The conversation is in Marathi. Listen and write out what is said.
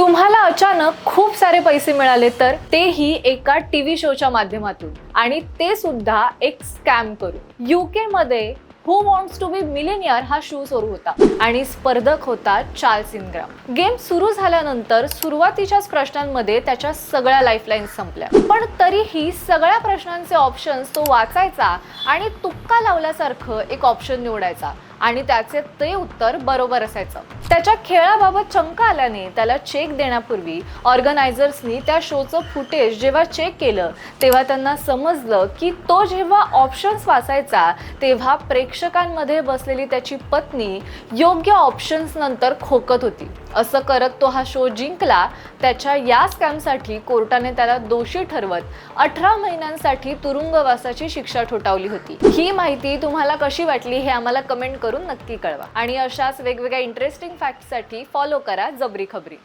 तुम्हाला अचानक खूप सारे पैसे मिळाले तर तेही एका टीव्ही शोच्या माध्यमातून. आणि ते सुद्धा एक स्कॅम करून. युके मध्ये who wants to be millionaire हा शो सुरू होता. आणि स्पर्धक होता चार्ल्स इनग्राम गेम सुरू झाल्यानंतर सुरुवातीच्याच प्रश्नांमध्ये त्याच्या सगळ्या लाईफलाईन संपल्या. पण तरीही सगळ्या प्रश्नांचे ऑप्शन्स तो वाचायचा आणि तुक्का लावल्यासारखं एक ऑप्शन निवडायचा. आणि त्याचे ते उत्तर बरोबर असायचं. त्याच्या खेळाबाबत चमका आल्याने त्याला चेक देण्यापूर्वी ऑर्गनायझर्सनी त्या शोचं फुटेज जेव्हा चेक केलं तेव्हा त्यांना समजलं की तो जेव्हा ऑप्शन्स वाचायचा तेव्हा प्रेक्षकांमध्ये बसलेली त्याची पत्नी योग्य ऑप्शन्स नंतर खोकत होती. असं करत तो हा शो जिंकला. त्याच्या या स्कॅमसाठी कोर्टाने त्याला दोषी ठरवत अठरा महिन्यांसाठी तुरुंगवासाची शिक्षा ठोठावली होती. ही माहिती तुम्हाला कशी वाटली हे आम्हाला कमेंट करून नक्की कळवा. आणि अशाच वेगवेगळ्या इंटरेस्टिंग फॅक्टसाठी फॉलो करा जबरी खबरी.